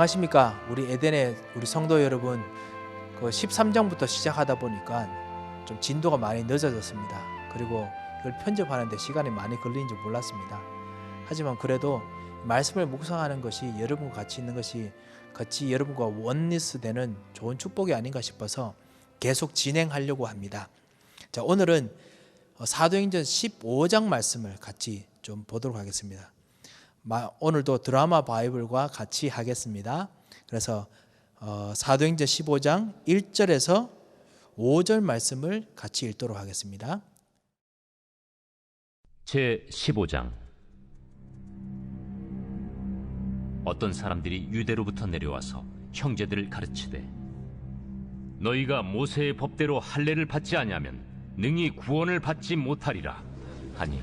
안녕하십니까? 우리 에덴의 우리 성도 여러분 그 13장부터 시작하다 보니까 좀 진도가 많이 늦어졌습니다. 그리고 이걸 편집하는데 시간이 많이 걸리는 줄 몰랐습니다. 하지만 그래도 말씀을 묵상하는 것이 여러분과 같이 있는 것이 같이 여러분과 원리스 되는 좋은 축복이 아닌가 싶어서 계속 진행하려고 합니다. 자 오늘은 어, 사도행전 15장 말씀을 같이 좀 보도록 하겠습니다. 마- 오늘도 드라마 바이블과 같이 하겠습니다. 그래서 어, 사도행전 15장 1절에서 5절 말씀을 같이 읽도록 하겠습니다. 제 15장 어떤 사람들이 유대로부터 내려와서 형제들을 가르치되 너희가 모세의 법대로 할례를 받지 아니하면 능히 구원을 받지 못하리라 하니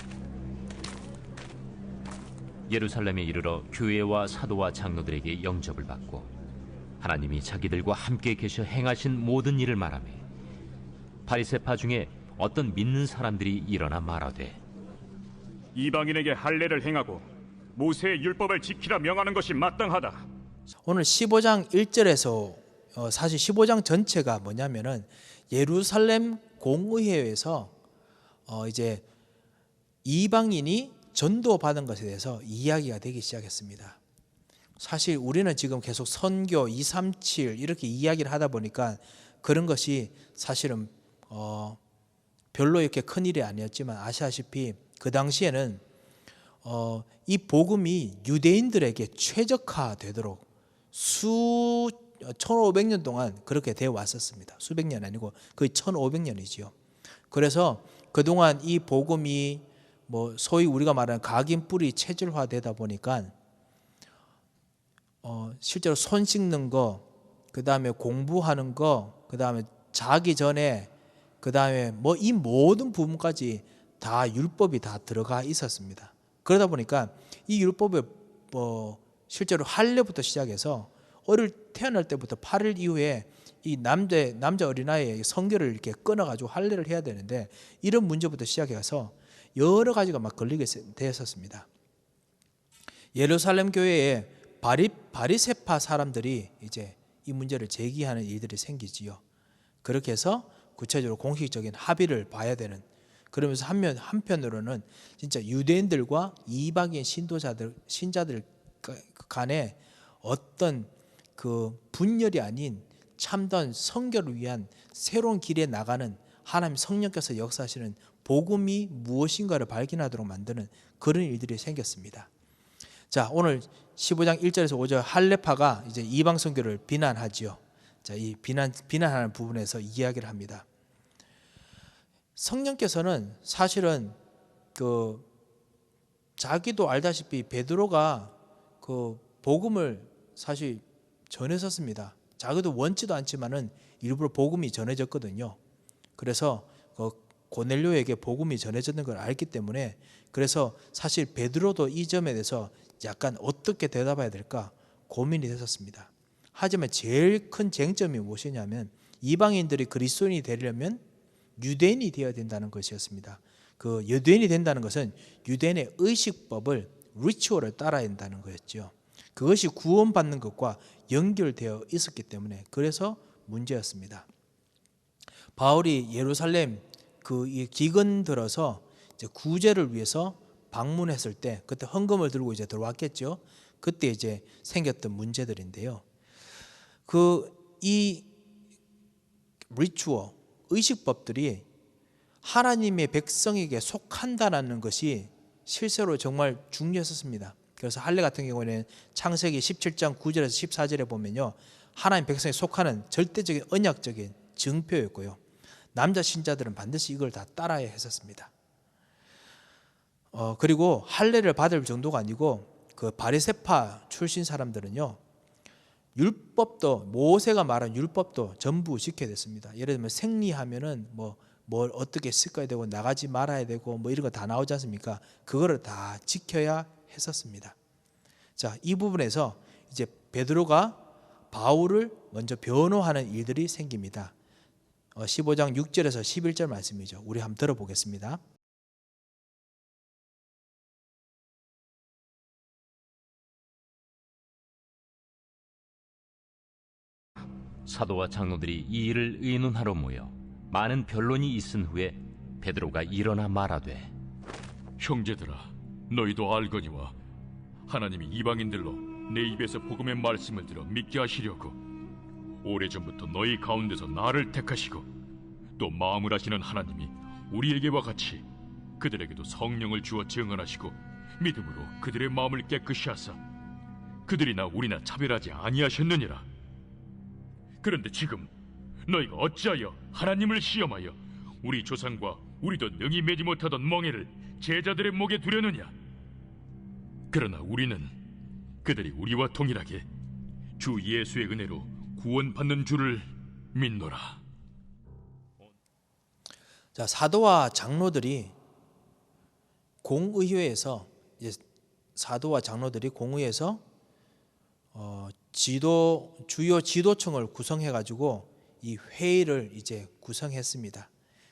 예루살렘에 이르러 교회와 사도와 장로들에게 영접을 받고 하나님이 자기들과 함께 계셔 행하신 모든 일을 말하며 바리새파 중에 어떤 믿는 사람들이 일어나 말하되 이방인에게 할례를 행하고 모세의 율법을 지키라 명하는 것이 마땅하다. 오늘 15장 1절에서 어, 사실 15장 전체가 뭐냐면은 예루살렘 공의회에서 어, 이제 이방인이 전도 받은 것에 대해서 이야기가 되기 시작했습니다. 사실 우리는 지금 계속 선교 237 이렇게 이야기를 하다 보니까 그런 것이 사실은 어, 별로 이렇게 큰 일이 아니었지만 아시다시피 그 당시에는 어, 이 복음이 유대인들에게 최적화되도록 수 1500년 동안 그렇게 되어 왔었습니다. 수백 년 아니고 거의 1500년이지요. 그래서 그동안 이 복음이 뭐 소위 우리가 말하는 각인 뿌리 체질화되다 보니까 어, 실제로 손 씻는 거, 그 다음에 공부하는 거, 그 다음에 자기 전에, 그 다음에 뭐 이 모든 부분까지 다 율법이 다 들어가 있었습니다. 그러다 보니까 이 율법에 뭐 실제로 할례부터 시작해서 어릴 태어날 때부터 8일 이후에 이 남자 남자 어린아이의 성결을 이렇게 끊어 가지고 할례를 해야 되는데 이런 문제부터 시작해서 여러 가지가 막 걸리게 되었었습니다. 예루살렘 교회에 바리 바리세파 사람들이 이제 이 문제를 제기하는 일들이 생기지요. 그렇게 해서 구체적으로 공식적인 합의를 봐야 되는 그러면서 한면 한편으로는 진짜 유대인들과 이방인 신도자들 신자들 간에 어떤 그 분열이 아닌 참된 성결을 위한 새로운 길에 나가는 하나님 성령께서 역사하시는 복음이 무엇인가를 발견하도록 만드는 그런 일들이 생겼습니다. 자, 오늘 15장 1절에서 5절 할레파가 이제 이방 선교를 비난하지요. 자, 이 비난 비난하는 부분에서 이야기를 합니다. 성령께서는 사실은 그 자기도 알다시피 베드로가 그 복음을 사실 전했었습니다. 자기도 원치도 않지만은 일부러 복음이 전해졌거든요. 그래서 그 고넬료에게 복음이 전해졌는 걸 알기 때문에 그래서 사실 베드로도 이 점에 대해서 약간 어떻게 대답해야 될까 고민이 됐었습니다. 하지만 제일 큰 쟁점이 무엇이냐면 이방인들이 그리스도인이 되려면 유대인이 되어야 된다는 것이었습니다. 그 유대인이 된다는 것은 유대인의 의식법을 리추얼을 따라야 된다는 거였죠. 그것이 구원받는 것과 연결되어 있었기 때문에 그래서 문제였습니다. 바울이 예루살렘 그 기근 들어서 이제 구제를 위해서 방문했을 때 그때 헌금을 들고 이제 들어왔겠죠. 그때 이제 생겼던 문제들인데요. 그 이 리추어 의식법들이 하나님의 백성에게 속한다라는 것이 실제로 정말 중요했었습니다. 그래서 할례 같은 경우에는 창세기 17장 9절에서 14절에 보면요. 하나님 백성에 속하는 절대적인 언약적인 증표였고요. 남자 신자들은 반드시 이걸 다 따라야 했었습니다. 어, 그리고 할례를 받을 정도가 아니고 그 바리세파 출신 사람들은요. 율법도 모세가 말한 율법도 전부 지켜야 됐습니다. 예를 들면 생리하면은 뭐 뭘 어떻게 씻어야 되고 나가지 말아야 되고 뭐 이런 거 다 나오지 않습니까? 그거를 다 지켜야 했었습니다. 자, 이 부분에서 이제 베드로가 바울을 먼저 변호하는 일들이 생깁니다. 어, 15장 6절에서 11절 말씀이죠. 우리 한번 들어보겠습니다. 사도와 장로들이 이 일을 의논하러 모여 많은 변론이 있은 후에 베드로가 일어나 말하되 형제들아, 너희도 알거니와 하나님이 이방인들로 내 입에서 복음의 말씀을 들어 믿게 하시려고 오래전부터 너희 가운데서 나를 택하시고 또 마음을 하시는 하나님이 우리에게와 같이 그들에게도 성령을 주어 증언하시고 믿음으로 그들의 마음을 깨끗이 하사 그들이나 우리나 차별하지 아니하셨느니라. 그런데 지금 너희가 어찌하여 하나님을 시험하여 우리 조상과 우리도 능히 매지 못하던 멍에를 제자들의 목에 두려느냐? 그러나 우리는 그들이 우리와 동일하게 주 예수의 은혜로 구원받는 줄을 믿노라. 자, 사도와 장로들이 공의회에서 사도와 장로들이 공의회에서 어, 지도 주요 지도층을 구성해 가지고 이 회의를 이제 구성했습니다.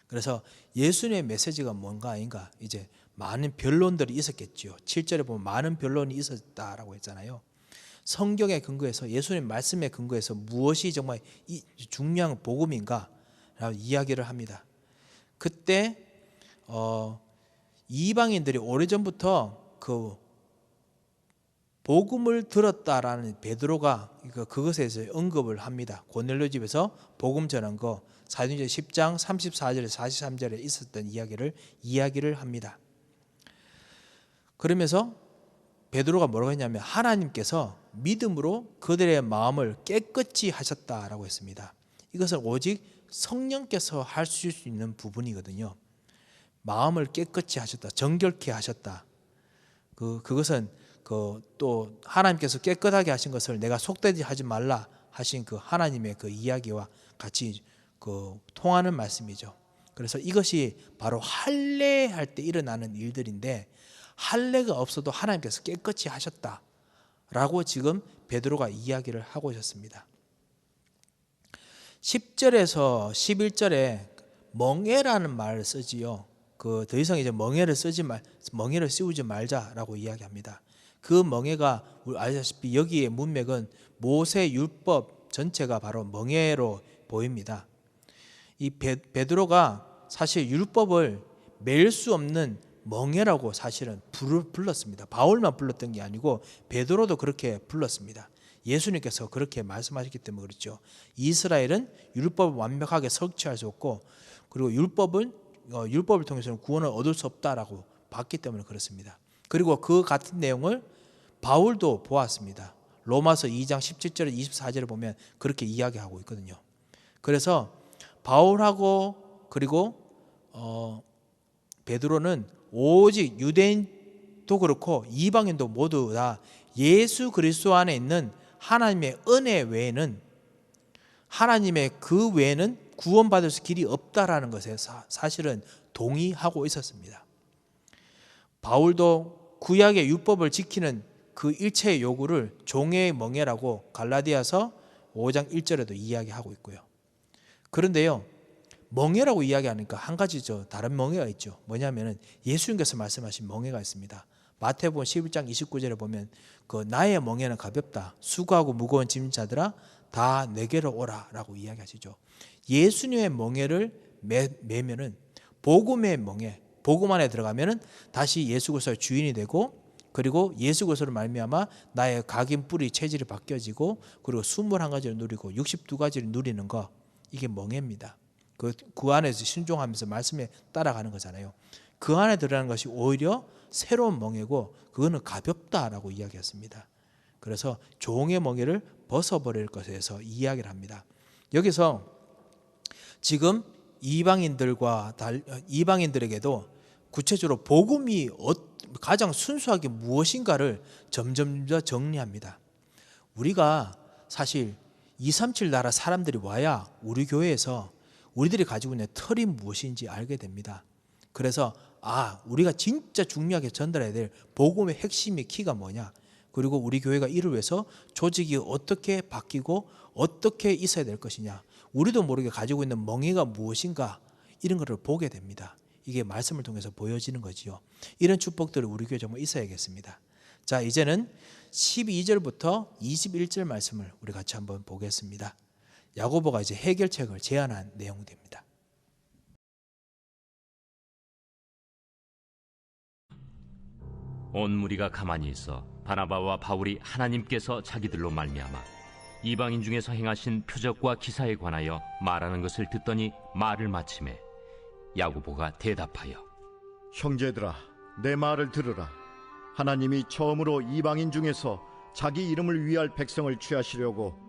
그래서 예수님의 메시지가 뭔가 아닌가 이제 많은 변론들이 있었겠지요. 7절에 보면 많은 변론이 있었다라고 했잖아요. 성경에 근거해서 예수님 말씀에 근거해서 무엇이 정말 이 중요한 복음인가 라고 이야기를 합니다. 그때 어, 이방인들이 오래전부터 그 복음을 들었다라는 베드로가 그- 그것에 대해서 언급을 합니다. 고넬료 집에서 복음 전한 거 사도행전 10장 34절에 43절에 있었던 이야기를 이야기를 합니다. 그러면서 베드로가 뭐라고 했냐면 하나님께서 믿음으로 그들의 마음을 깨끗이 하셨다라고 했습니다. 이것은 오직 성령께서 할수 있는 부분이거든요. 마음을 깨끗이 하셨다, 정결케 하셨다. 그 그것은 그 또 하나님께서 깨끗하게 하신 것을 내가 속되지 하지 말라 하신 그 하나님의 그 이야기와 같이 그 통하는 말씀이죠. 그래서 이것이 바로 할례할 때 일어나는 일들인데 할례가 없어도 하나님께서 깨끗이 하셨다라고 지금 베드로가 이야기를 하고 있었습니다. 10절에서 11절에 멍에라는 말을 쓰지요. 그 더 이상 이제 멍에를 쓰지 말 멍에를 씌우지 말자라고 이야기합니다. 그 멍에가 우리 알다시피 여기에 문맥은 모세 율법 전체가 바로 멍에로 보입니다. 이 베, 베드로가 사실 율법을 맬수 없는 멍에라고 사실은 불렀습니다. 바울만 불렀던 게 아니고 베드로도 그렇게 불렀습니다. 예수님께서 그렇게 말씀하셨기 때문에 그렇죠. 이스라엘은 율법을 완벽하게 성취할 수 없고 그리고 율법은 어, 율법을 통해서는 구원을 얻을 수 없다라고 봤기 때문에 그렇습니다. 그리고 그 같은 내용을 바울도 보았습니다. 로마서 2장 17절 24절을 보면 그렇게 이야기하고 있거든요. 그래서 바울하고 그리고 어, 베드로는 오직 유대인도 그렇고 이방인도 모두 다 예수 그리스도 안에 있는 하나님의 은혜 외에는 하나님의 그 외에는 구원받을 수 길이 없다라는 것에 사, 사실은 동의하고 있었습니다. 바울도 구약의 율법을 지키는 그 일체의 요구를 종의 멍에라고 갈라디아서 5장 1절에도 이야기하고 있고요. 그런데요. 멍에라고 이야기하니까 한 가지 저 다른 멍에가 있죠. 뭐냐면은 예수님께서 말씀하신 멍에가 있습니다. 마태복음 11장 29절에 보면 그 나의 멍에는 가볍다. 수고하고 무거운 짐 자들아 다 내게로 오라라고 이야기하시죠. 예수님의 멍에를 매, 매면은 복음의 멍에, 복음 안에 들어가면은 다시 예수 그리스도의 주인이 되고 그리고 예수 그리스도를 말미암아 나의 각인 뿌리 체질이 바뀌어지고 그리고 21가지를 누리고 62가지를 누리는 거 이게 멍에입니다. 그, 그 안에서 순종하면서 말씀에 따라가는 거잖아요. 그 안에 들어가는 것이 오히려 새로운 멍에고 그거는 가볍다라고 이야기했습니다. 그래서 종의 멍에를 벗어버릴 것에서 이야기를 합니다. 여기서 지금 이방인들과 달, 이방인들에게도 구체적으로 복음이 어, 가장 순수하게 무엇인가를 점점 더 정리합니다. 우리가 사실 237 나라 사람들이 와야 우리 교회에서 우리들이 가지고 있는 틀이 무엇인지 알게 됩니다. 그래서 아 우리가 진짜 중요하게 전달해야 될 복음의 핵심의 키가 뭐냐 그리고 우리 교회가 이를 위해서 조직이 어떻게 바뀌고 어떻게 있어야 될 것이냐 우리도 모르게 가지고 있는 멍해가 무엇인가 이런 것을 보게 됩니다. 이게 말씀을 통해서 보여지는 거지요. 이런 축복들이 우리 교회 정말 있어야겠습니다. 자 이제는 12절부터 21절 말씀을 우리 같이 한번 보겠습니다. 야고보가 이제 해결책을 제안한 내용입니다. 온 무리가 가만히 있어 바나바와 바울이 하나님께서 자기들로 말미암아 이방인 중에서 행하신 표적과 기사에 관하여 말하는 것을 듣더니 말을 마침에 야고보가 대답하여 형제들아, 내 말을 들으라. 하나님이 처음으로 이방인 중에서 자기 이름을 위할 백성을 취하시려고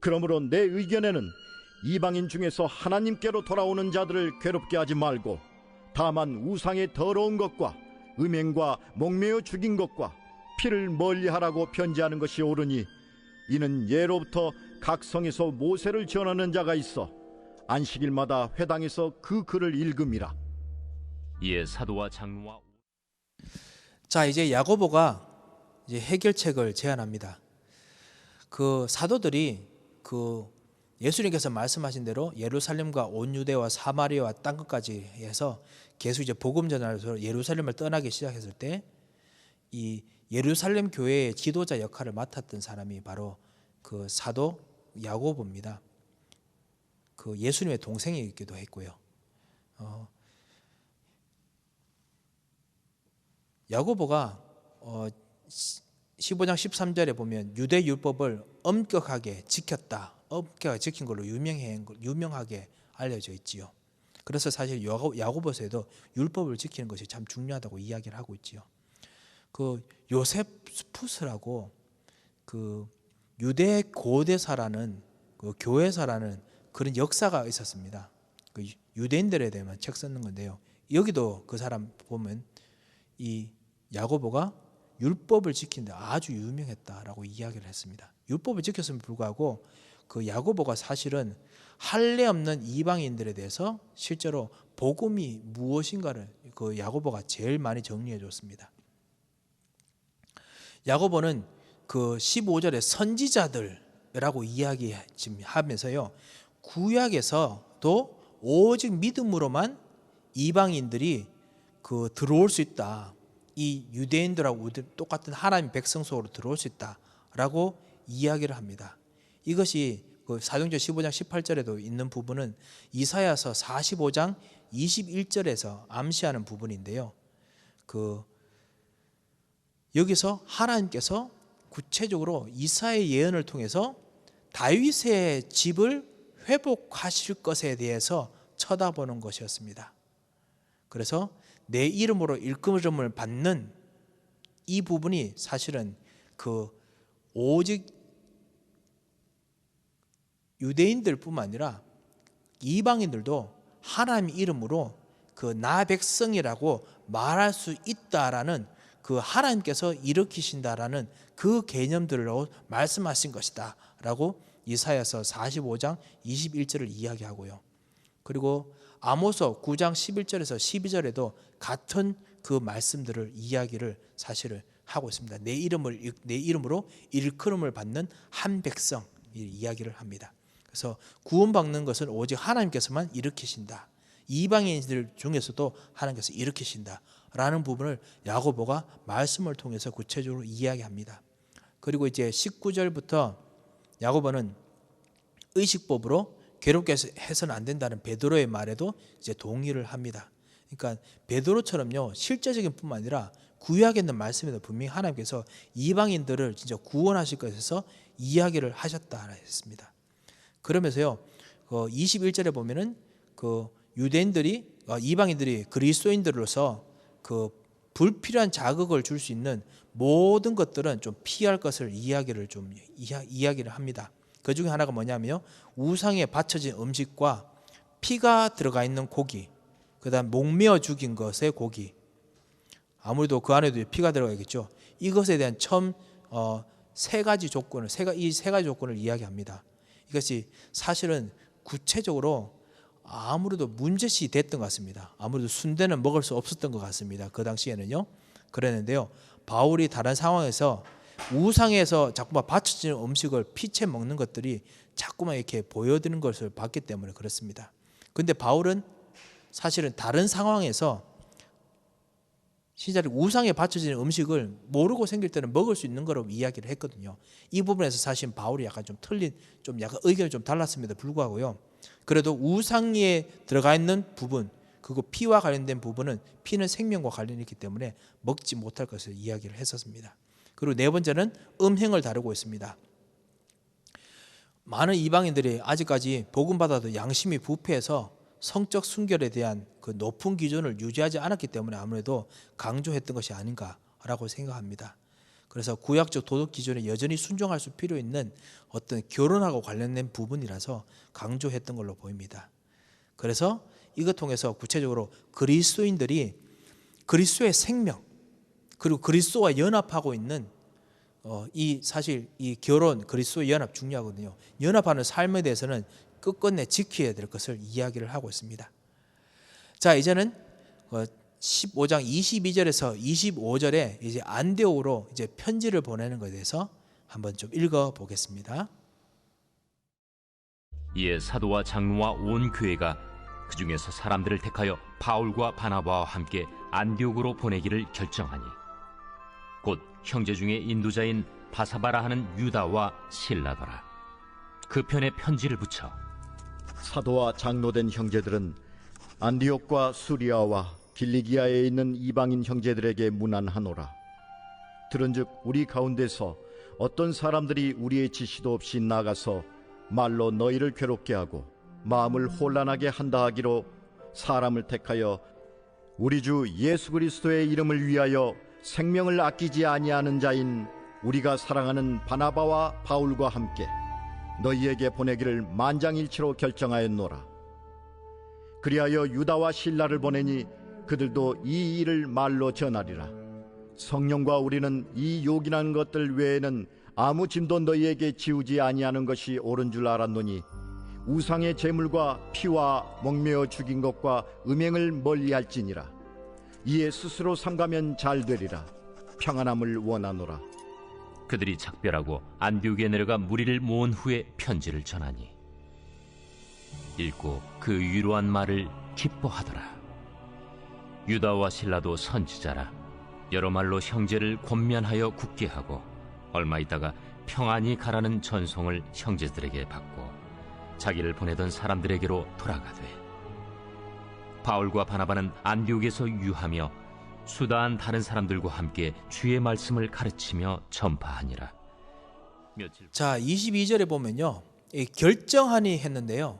그러므로 내 의견에는 이방인 중에서 하나님께로 돌아오는 자들을 괴롭게 하지 말고 다만 우상의 더러운 것과 음행과 목매어 죽인 것과 피를 멀리하라고 편지하는 것이 옳으니 이는 예로부터 각 성에서 모세를 전하는 자가 있어 안식일마다 회당에서 그 글을 읽음이라. 이에 사도와 장로와 자 이제 야고보가 이제 해결책을 제안합니다. 그 사도들이 그 예수님께서 말씀하신 대로 예루살렘과 온 유대와 사마리아와 땅 끝까지 해서 계속 이제 복음 전하면서 예루살렘을 떠나기 시작했을 때 이 예루살렘 교회의 지도자 역할을 맡았던 사람이 바로 그 사도 야고보입니다. 그 예수님의 동생이기도 했고요. 어, 야고보가 어, 15장 13절에 보면 유대 율법을 엄격하게 지켰다. 엄격하게 지킨 걸로 유명해 유명하게 알려져 있지요. 그래서 사실 야고- 야고보서에도 율법을 지키는 것이 참 중요하다고 이야기를 하고 있지요. 그 요세푸스라고 그 유대 고대사라는 그 교회사라는 그런 역사가 있었습니다. 그 유대인들에 대한 책 쓰는 건데요. 여기도 그 사람 보면 이 야고보가 율법을 지키는데 아주 유명했다라고 이야기를 했습니다. 율법을 지켰음에 불구하고 그 야고보가 사실은 할례 없는 이방인들에 대해서 실제로 복음이 무엇인가를 그 야고보가 제일 많이 정리해 줬습니다. 야고보는 그 15절에 선지자들이라고 이야기하면서요. 구약에서도 오직 믿음으로만 이방인들이 그 들어올 수 있다. 이 유대인들하고 똑같은 하나님 백성 속으로 들어올 수 있다라고 이야기를 합니다. 이것이 그 사도행전 15장 18절에도 있는 부분은 이사야서 45장 21절에서 암시하는 부분인데요. 그 여기서 하나님께서 구체적으로 이사의 예언을 통해서 다윗의 집을 회복하실 것에 대해서 쳐다보는 것이었습니다. 그래서 내 이름으로 일금을 받는 이 부분이 사실은 그 오직 유대인들뿐만 아니라 이방인들도 하나님 이름으로 그 나 백성이라고 말할 수 있다라는 그 하나님께서 일으키신다라는 그 개념들로 말씀하신 것이다라고 이사야서 45장 21절을 이야기하고요. 그리고 아모서 9장 11절에서 12절에도 같은 그 말씀들을 이야기를 사실을 하고 있습니다. 내 이름을 내 이름으로 일컬음을 받는 한 백성 이 이야기를 합니다. 그래서 구원받는 것은 오직 하나님께서만 일으키신다. 이방인들 중에서도 하나님께서 일으키신다라는 부분을 야고보가 말씀을 통해서 구체적으로 이야기합니다. 그리고 이제 19절부터 야고보는 의식법으로 괴롭게 해서는 안 된다는 베드로의 말에도 이제 동의를 합니다. 그러니까 베드로처럼요 실제적인 뿐만 아니라 구약에 있는 말씀에도 분명히 하나님께서 이방인들을 진짜 구원하실 것에서 이야기를 하셨다 했습니다. 그러면서요. 그 21절에 보면은 그 유대인들이 어, 이방인들이 그리스도인들로서 그 불필요한 자극을 줄 수 있는 모든 것들은 좀 피할 것을 이야기를 좀 이야, 이야기를 합니다. 그 중에 하나가 뭐냐면요. 우상에 바쳐진 음식과 피가 들어가 있는 고기, 그 다음 목매어 죽인 것의 고기. 아무래도 그 안에도 피가 들어가겠죠. 이것에 대한 처음 어, 세 가지 조건을 이세 가지 조건을 이야기합니다. 이것이 사실은 구체적으로 아무래도 문제시 됐던 것 같습니다. 아무래도 순대는 먹을 수 없었던 것 같습니다. 그 당시에는요. 그랬는데요. 바울이 다른 상황에서 우상에서 자꾸만 받쳐지는 음식을 피채 먹는 것들이 자꾸만 이렇게 보여드는 것을 봤기 때문에 그렇습니다. 근데 바울은 사실은 다른 상황에서 신자를 우상에 바쳐지는 음식을 모르고 생길 때는 먹을 수 있는 거로 이야기를 했거든요. 이 부분에서 사실 바울이 약간 좀 틀린 좀 약간 의견이 좀 달랐습니다. 불구하고요. 그래도 우상에 들어가 있는 부분 그리고 피와 관련된 부분은 피는 생명과 관련이 있기 때문에 먹지 못할 것을 이야기를 했었습니다. 그리고 네 번째는 음행을 다루고 있습니다. 많은 이방인들이 아직까지 복음 받아도 양심이 부패해서 성적 순결에 대한 그 높은 기준을 유지하지 않았기 때문에 아무래도 강조했던 것이 아닌가라고 생각합니다. 그래서 구약적 도덕 기준에 여전히 순종할 수 필요 있는 어떤 결혼하고 관련된 부분이라서 강조했던 걸로 보입니다. 그래서 이것 통해서 구체적으로 그리스도인들이 그리스도의 생명 그리고 그리스도와 연합하고 있는 어, 이 사실 이 결혼 그리스도 연합 중요하거든요. 연합하는 삶에 대해서는 끝끝내 지켜야 될 것을 이야기를 하고 있습니다. 자 이제는 15장 22절에서 25절에 이제 안데오로 이제 편지를 보내는 것에 대해서 한번 좀 읽어 보겠습니다. 이에 사도와 장로와 온 교회가 그 중에서 사람들을 택하여 바울과 바나바와 함께 안디옥으로 보내기를 결정하니 곧 형제 중에 인도자인 바사바라 하는 유다와 실라더라 그 편에 편지를 붙여 사도와 장로된 형제들은 안디옥과 수리아와 길리기아에 있는 이방인 형제들에게 문안하노라. 들은즉 우리 가운데서 어떤 사람들이 우리의 지시도 없이 나가서 말로 너희를 괴롭게 하고 마음을 혼란하게 한다 하기로 사람을 택하여 우리 주 예수 그리스도의 이름을 위하여 생명을 아끼지 아니하는 자인 우리가 사랑하는 바나바와 바울과 함께 너희에게 보내기를 만장일치로 결정하였노라. 그리하여 유다와 신라를 보내니 그들도 이 일을 말로 전하리라. 성령과 우리는 이 요긴한 것들 외에는 아무 짐도 너희에게 지우지 아니하는 것이 옳은 줄 알았노니 우상의 제물과 피와 먹매어 죽인 것과 음행을 멀리할지니라. 이에 스스로 삼가면 잘 되리라. 평안함을 원하노라. 그들이 작별하고 안디옥에 내려가 무리를 모은 후에 편지를 전하니 읽고 그 위로한 말을 기뻐하더라 유다와 신라도 선지자라 여러 말로 형제를 권면하여 굳게 하고 얼마 있다가 평안히 가라는 전송을 형제들에게 받고 자기를 보내던 사람들에게로 돌아가되 바울과 바나바는 안디옥에서 유하며 수다한 다른 사람들과 함께 주의 말씀을 가르치며 전파하니라. 자, 22절에 보면요. 이 결정하니 했는데요.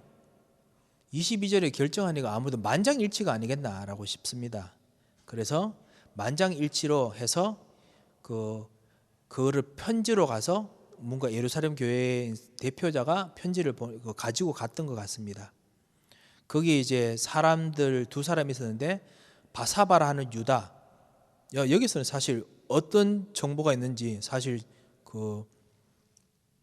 22절에 결정하니가 아무도 만장일치가 아니겠나라고 싶습니다. 그래서 만장일치로 해서 그 그를 편지로 가서 뭔가 예루살렘 교회 대표자가 편지를 보- 그 가지고 갔던 것 같습니다. 거기 이제 사람들 두 사람이 있었는데 바사바라 하는 유다. 여- 여기서는 사실 어떤 정보가 있는지 사실 그,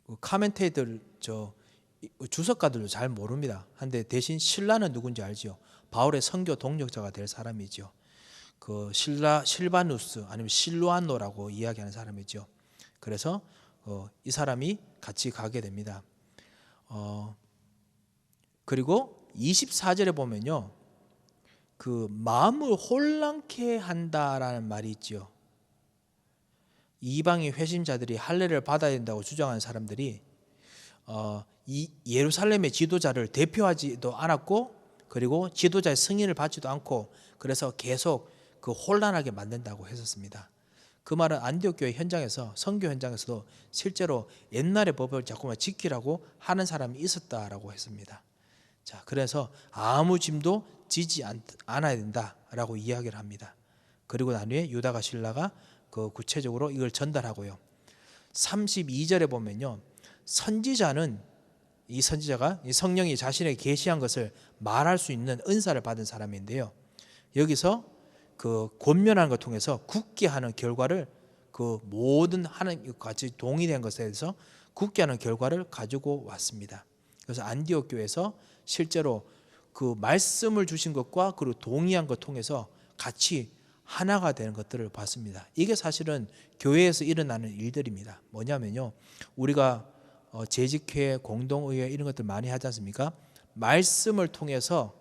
그 카멘테이들 저 이- 주석가들도 잘 모릅니다. 한데 대신 신라는 누군지 알지요. 바울의 선교 동력자가 될 사람이죠. 그 실라 실바누스 아니면 실로안노라고 이야기하는 사람이죠. 그래서 어, 이 사람이 같이 가게 됩니다. 어, 그리고 24절에 보면요. 그 마음을 혼란케 한다라는 말이 있죠. 이방의 회심자들이 할례를 받아야 된다고 주장하는 사람들이 어, 이 예루살렘의 지도자를 대표하지도 않았고 그리고 지도자의 승인을 받지도 않고 그래서 계속 그 혼란하게 만든다고 했었습니다. 그 말은 안디옥 교회 현장에서 선교 현장에서도 실제로 옛날의 법을 자꾸만 지키라고 하는 사람이 있었다라고 했습니다. 자, 그래서 아무 짐도 지지 않, 않아야 된다라고 이야기를 합니다. 그리고 난 후에 유다가 신라가 그 구체적으로 이걸 전달하고요. 32절에 보면요. 선지자는 이 선지자가 이 성령이 자신에게 계시한 것을 말할 수 있는 은사를 받은 사람인데요. 여기서 그 권면하는 것 통해서 굳게 하는 결과를 그 모든 하나님 같이 동의된 것에 대해서 굳게 하는 결과를 가지고 왔습니다. 그래서 안디옥 교회에서 실제로 그 말씀을 주신 것과 그리고 동의한 것 통해서 같이 하나가 되는 것들을 봤습니다. 이게 사실은 교회에서 일어나는 일들입니다. 뭐냐면요. 우리가 어, 재직회, 공동의회 이런 것들 많이 하지 않습니까? 말씀을 통해서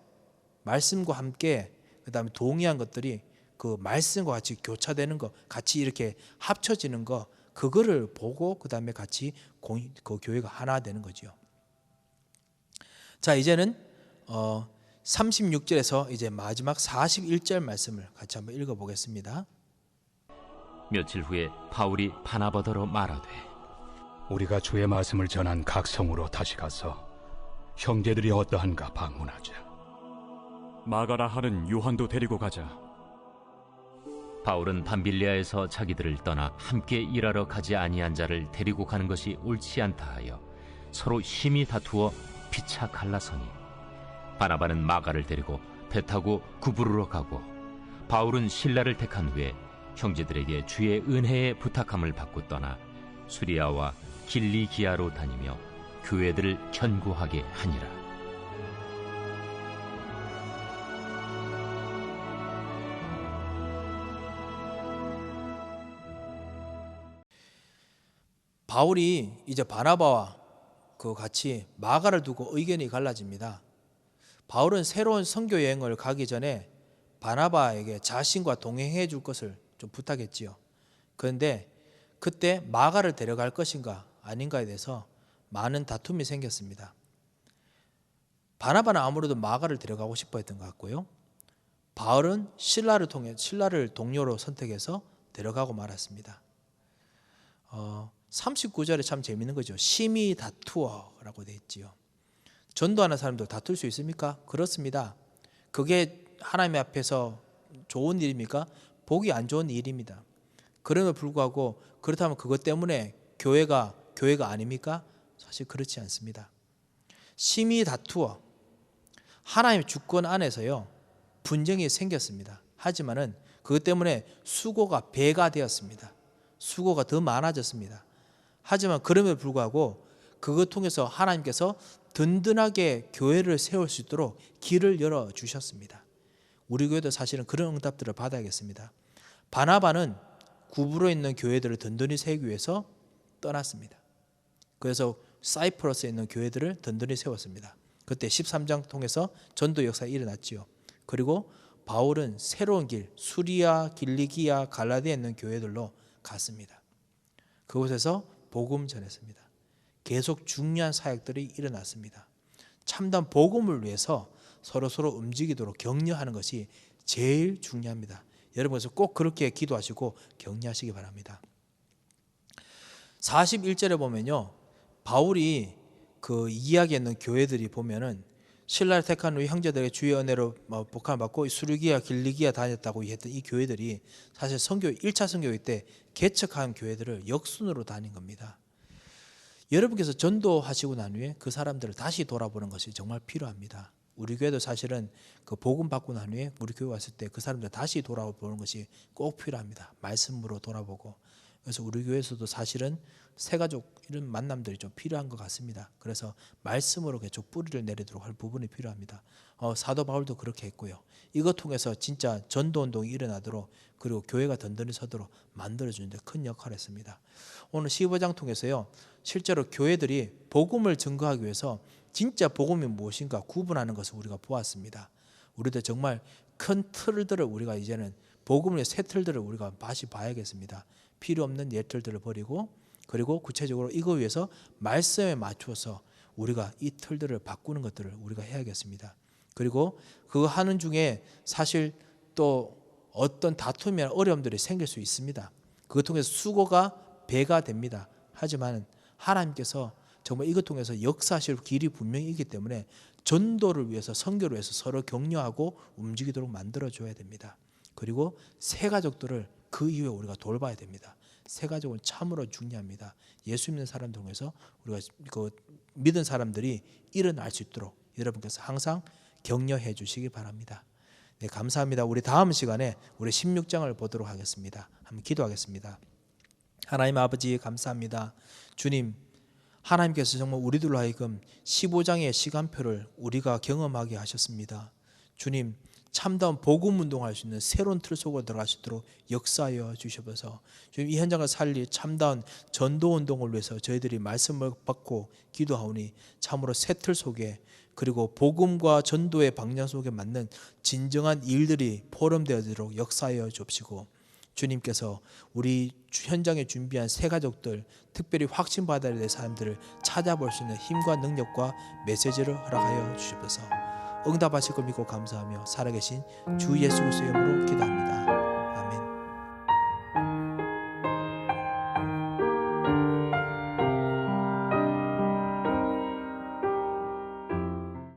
말씀과 함께 그다음에 동의한 것들이 그 말씀과 같이 교차되는 거, 같이 이렇게 합쳐지는 거, 그거를 보고 그다음에 같이 공, 그 교회가 하나 되는 거죠. 자, 이제는 어 36절에서 이제 마지막 41절 말씀을 같이 한번 읽어 보겠습니다. 며칠 후에 바울이 바나바더러 말하되 우리가 주의 말씀을 전한 각 성으로 다시 가서 형제들이 어떠한가 방문하자. 마가라 하는 요한도 데리고 가자. 바울은 밤빌리아에서 자기들을 떠나 함께 일하러 가지 아니한 자를 데리고 가는 것이 옳지 않다 하여 서로 심히 다투어 피차 갈라서니 바나바는 마가를 데리고 배 타고 구부르러 가고 바울은 신라를 택한 후에 형제들에게 주의 은혜의 부탁함을 받고 떠나 수리아와 길리기아로 다니며 교회들을 견고하게 하니라. 바울이 이제 바나바와 그 같이 마가를 두고 의견이 갈라집니다. 바울은 새로운 선교 여행을 가기 전에 바나바에게 자신과 동행해 줄 것을 좀 부탁했지요. 그런데 그때 마가를 데려갈 것인가 아닌가에 대해서 많은 다툼이 생겼습니다. 바나바는 아무래도 마가를 데려가고 싶어 했던 것 같고요. 바울은 신라를 통해 신라를 동료로 선택해서 데려가고 말았습니다. 어, 39절에 참 재밌는 거죠. 심히 다투어라고 돼 있지요. 전도하는 사람도 다툴 수 있습니까? 그렇습니다. 그게 하나님 앞에서 좋은 일입니까? 보기 안 좋은 일입니다. 그럼에도 불구하고 그렇다면 그것 때문에 교회가 교회가 아닙니까? 사실 그렇지 않습니다. 심히 다투어 하나님의 주권 안에서요 분쟁이 생겼습니다. 하지만은 그것 때문에 수고가 배가 되었습니다. 수고가 더 많아졌습니다. 하지만 그럼에도 불구하고 그것 통해서 하나님께서 든든하게 교회를 세울 수 있도록 길을 열어 주셨습니다. 우리 교회도 사실은 그런 응답들을 받아야겠습니다. 바나바는 구부로 있는 교회들을 든든히 세우기 위해서 떠났습니다. 그래서 사이프러스에 있는 교회들을 든든히 세웠습니다. 그때 13장 통해서 전도 역사가 일어났지요. 그리고 바울은 새로운 길 수리아, 길리기아, 갈라디아에 있는 교회들로 갔습니다. 그곳에서 복음 전했습니다. 계속 중요한 사역들이 일어났습니다. 참담 복음을 위해서 서로 서로 움직이도록 격려하는 것이 제일 중요합니다. 여러분께서 꼭 그렇게 기도하시고 격려하시기 바랍니다. 41절에 보면요. 바울이 그 이야기했는 교회들이 보면은 신라를 택한 후에 형제들의 주의 은혜로 뭐 복함 받고 수르기야 길리기야 다녔다고 했던 이 교회들이 사실 선교 1차 선교회 때 개척한 교회들을 역순으로 다닌 겁니다. 여러분께서 전도하시고 난 후에 그 사람들을 다시 돌아보는 것이 정말 필요합니다. 우리 교회도 사실은 그 복음 받고 난 후에 우리 교회 왔을 때 그 사람들 다시 돌아보는 것이 꼭 필요합니다. 말씀으로 돌아보고 그래서 우리 교회에서도 사실은 새 가족 이런 만남들이 좀 필요한 것 같습니다. 그래서 말씀으로 계속 뿌리를 내리도록 할 부분이 필요합니다. 어, 사도 바울도 그렇게 했고요. 이것 통해서 진짜 전도 운동이 일어나도록 그리고 교회가 든든히 서도록 만들어주는데 큰 역할을 했습니다. 오늘 15장 통해서요. 실제로 교회들이 복음을 증거하기 위해서 진짜 복음이 무엇인가 구분하는 것을 우리가 보았습니다. 우리도 정말 큰 틀들을 우리가 이제는 복음의 새 틀들을 우리가 다시 봐야겠습니다. 필요 없는 옛 틀들을 버리고 그리고 구체적으로 이거 위해서 말씀에 맞추어서 우리가 이 틀들을 바꾸는 것들을 우리가 해야겠습니다. 그리고 그거 하는 중에 사실 또 어떤 다툼이나 어려움들이 생길 수 있습니다. 그것 통해서 수고가 배가 됩니다. 하지만 하나님께서 정말 이것 통해서 역사실 길이 분명히 있기 때문에 전도를 위해서 선교를 위해서 서로 격려하고 움직이도록 만들어 줘야 됩니다. 그리고 새 가족들을 그 이후에 우리가 돌봐야 됩니다. 새 가족은 참으로 중요합니다. 예수 믿는 사람 통해서 우리가 그 믿은 사람들이 일어날 수 있도록 여러분께서 항상 격려해 주시기 바랍니다. 네, 감사합니다. 우리 다음 시간에 우리 16장을 보도록 하겠습니다. 한번 기도하겠습니다. 하나님 아버지 감사합니다. 주님 하나님께서 정말 우리들로 하여금 15장의 시간표를 우리가 경험하게 하셨습니다. 주님 참다운 복음 운동할 수 있는 새로운 틀 속으로 들어갈 수 있도록 역사하여 주셔서 주님 이 현장을 살리 참다운 전도 운동을 위해서 저희들이 말씀을 받고 기도하오니 참으로 새 틀 속에 그리고 복음과 전도의 방향 속에 맞는 진정한 일들이 포럼되어지도록 역사하여 주옵시고 주님께서 우리 주- 현장에 준비한 새 가족들 특별히 확신 받아야 될 사람들을 찾아볼 수 있는 힘과 능력과 메시지를 허락하여 주시옵소서 응답하실 걸 믿고 감사하며 살아계신 주 예수 그리스도의 이름으로 기도합니다.